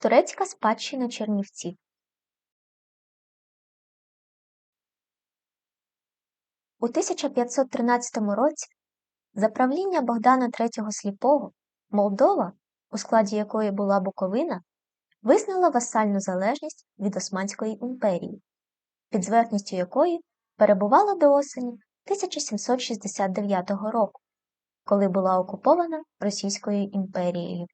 Турецька спадщина Чернівців У 1513 році за правління Богдана III Сліпого Молдова, у складі якої була Буковина, визнала васальну залежність від Османської імперії, під зверхністю якої перебувала до осені 1769 року, коли була окупована Російською імперією.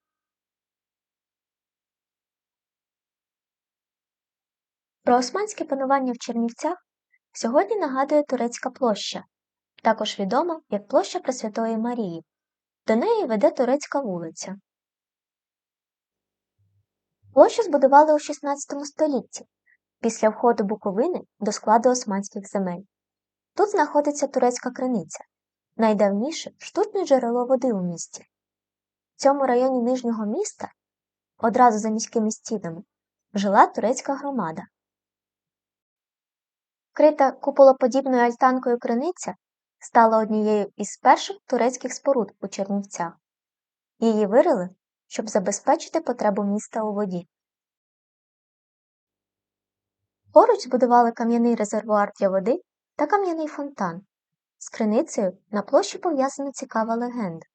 Про османське панування в Чернівцях сьогодні нагадує Турецька площа, також відома як площа Пресвятої Марії. До неї веде Турецька вулиця. Площу збудували у 16 столітті після входу Буковини до складу османських земель. Тут знаходиться турецька криниця, найдавніше штучне джерело води у місті. В цьому районі нижнього міста, одразу за міськими стінами, жила турецька громада. Крита куполоподібною альтанкою криниця стала однією із перших турецьких споруд у Чернівцях. Її вирили, щоб забезпечити потребу міста у воді. Поруч збудували кам'яний резервуар для води та кам'яний фонтан. З криницею на площі пов'язана цікава легенда.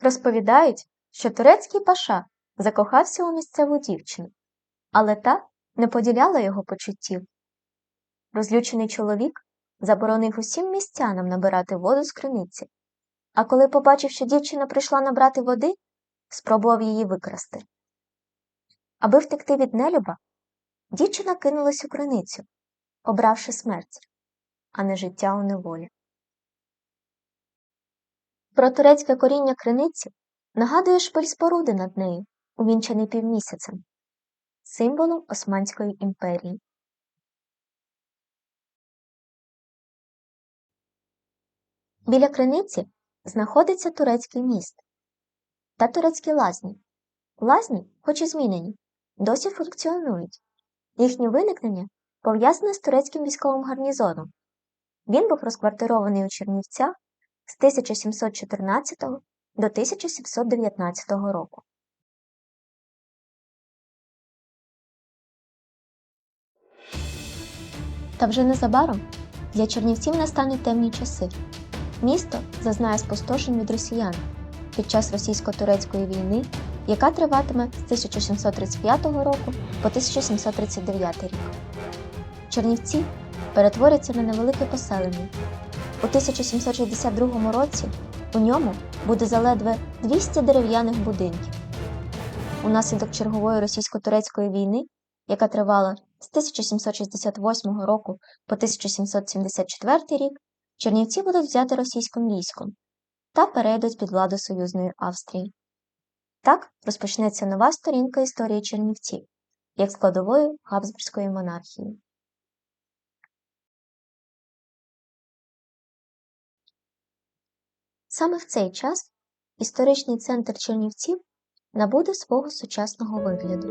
Розповідають, що турецький паша закохався у місцеву дівчину, але та не поділяла його почуттів. Розлючений чоловік заборонив усім містянам набирати воду з криниці, а коли побачив, що дівчина прийшла набрати води, спробував її викрасти. Аби втекти від нелюба, дівчина кинулась у криницю, обравши смерть, а не життя у неволі. Про турецьке коріння криниці нагадує шпиль споруди над нею, увінчаний півмісяцем, символом Османської імперії. Біля криниці знаходиться турецький міст та турецькі лазні. Лазні, хоч і змінені, досі функціонують. Їхнє виникнення пов'язане з турецьким військовим гарнізоном. Він був розквартирований у Чернівцях з 1714 до 1719 року. Та вже незабаром для чернівців настануть темні часи. Місто зазнає спустошень від росіян під час російсько-турецької війни, яка триватиме з 1735 року по 1739 рік. Чернівці перетворяться на невелике поселення. У 1762 році у ньому буде заледве 200 дерев'яних будинків. Унаслідок чергової російсько-турецької війни, яка тривала з 1768 року по 1774 рік, Чернівці будуть взяти російським військом та перейдуть під владу союзної Австрії. Так розпочнеться нова сторінка історії Чернівців як складової Габсбурзької монархії. Саме в цей час історичний центр Чернівців набуде свого сучасного вигляду.